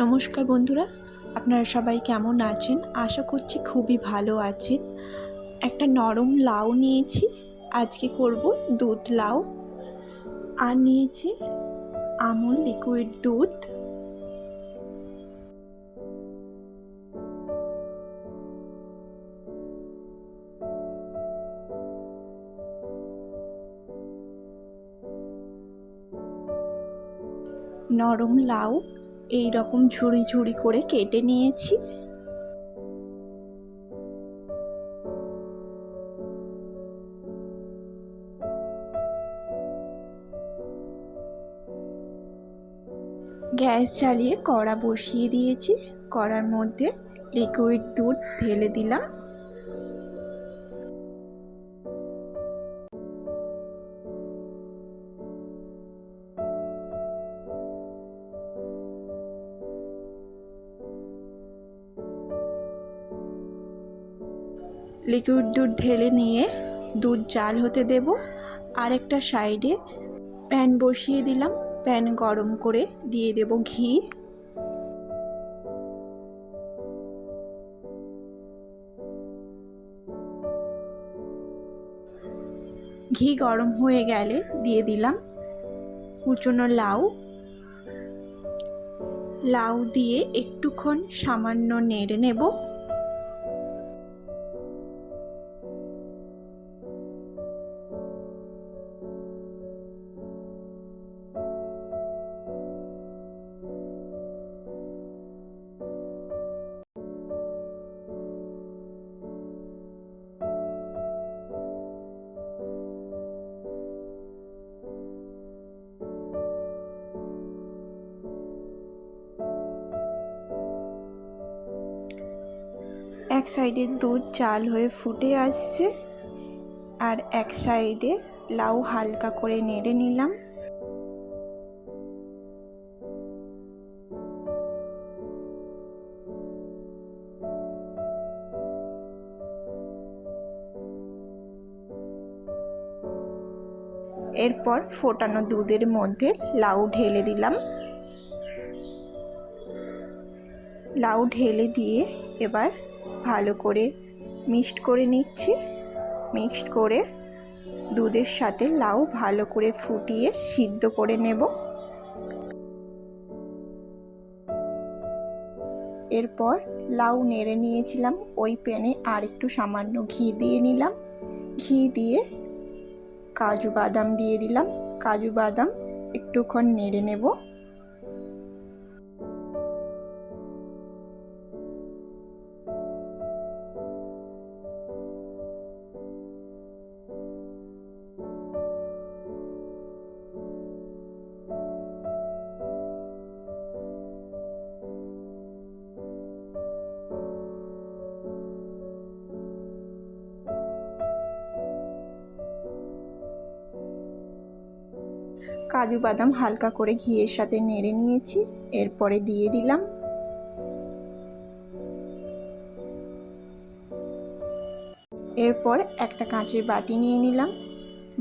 নমস্কার বন্ধুরা, আপনারা সবাই কেমন আছেন? আশা করছি খুবই ভালো আছেন। একটা নরম লাউ নিয়েছি, আজকে করব দুধ লাউ। আর নিয়েছি আমুল লিকুইড দুধ। নরম লাউ এই রকম ঝুড়ি ঝুড়ি করে কেটে নিয়েছি। গ্যাস চালিয়ে কড়া বসিয়ে দিয়েছি। কড়ার মধ্যে লিকুইড দুধ ঢেলে দিলাম। লিকুইড দুধ ঢেলে নিয়ে দুধ জাল হতে দেব। আর একটা সাইডে প্যান বসিয়ে দিলাম। প্যান গরম করে দিয়ে দেব ঘি। ঘি গরম হয়ে গেলে দিয়ে দিলাম কুচনো লাউ। লাউ দিয়ে একটুক্ষণ সামান্য নেড়ে নেব। এক সাইডে দুধ, চাল হয়ে ফুটে আসছে আর এক সাইডে লাউ হালকা করে নেড়ে নিলাম। এরপর ফোটানো দুধের মধ্যে লাউ ঢেলে দিলাম। লাউ ঢেলে দিয়ে এবার ভালো করে মিক্সড করে নিচ্ছি। মিক্সড করে দুধের সাথে লাউ ভালো করে ফুটিয়ে সিদ্ধ করে নেব। এরপর লাউ নেড়ে নিয়েছিলাম, ওই প্যানে আর একটু সামান্য ঘি দিয়ে নিলাম। ঘি দিয়ে কাজু বাদাম দিয়ে দিলাম। কাজু বাদাম একটুক্ষণ নেড়ে নেব। কাজু বাদাম হালকা করে ঘিয়ের সাথে নেড়ে নিয়েছি, এরপরে দিয়ে দিলাম। এরপর একটা কাঁচের বাটি নিয়ে নিলাম।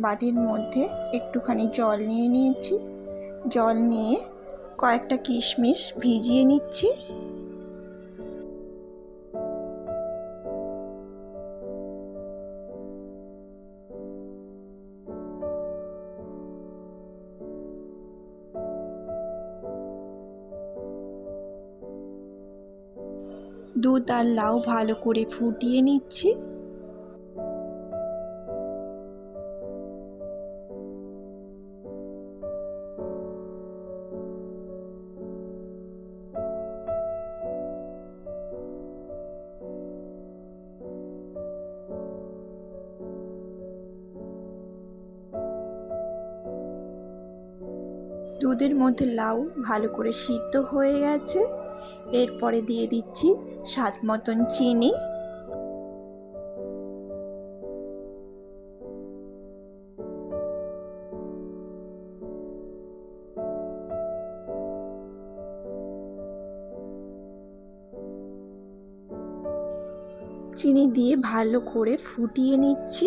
বাটির মধ্যে একটুখানি জল নিয়ে নিয়েছি। জল নিয়ে কয়েকটা কিশমিশ ভিজিয়ে নিচ্ছি। দুধ আর লাউ ভালো করে ফুটিয়ে নিচ্ছি। দুধের মধ্যে লাউ ভালো করে সিদ্ধ হয়ে গেছে। এরপরে দিয়ে দিচ্ছি স্বাদ মতন চিনি। চিনি দিয়ে ভালো করে ফুটিয়ে নিচ্ছি।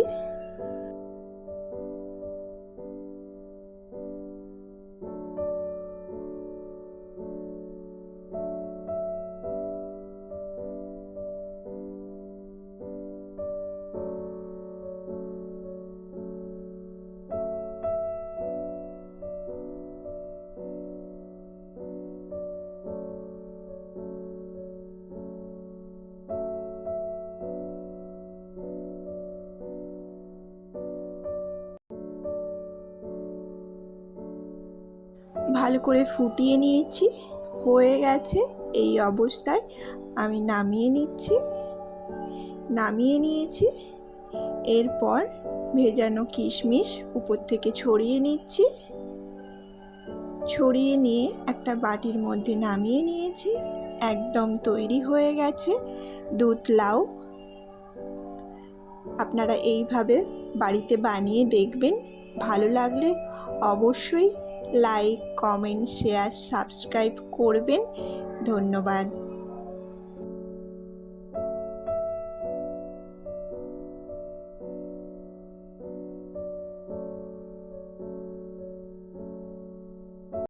ভালো করে ফুটিয়ে নিয়েছি। হয়ে গেছে এই অবস্থায়। আমি নামিয়ে নিচ্ছি। নামিয়ে নিয়েছি। এরপর ভেজানো কিশমিশ উপর থেকে ছড়িয়ে নিচ্ছি। ছড়িয়ে নিয়ে একটা বাটির মধ্যে নামিয়ে নিয়েছি। একদম তৈরি হয়ে গেছে দুধ লাউ আপনারা এইভাবে বাড়িতে বানিয়ে দেখবেন। ভালো লাগলে অবশ্যই লাইক কমেন্ট শেয়ার সাবস্ক্রাইব করবেন। ধন্যবাদ।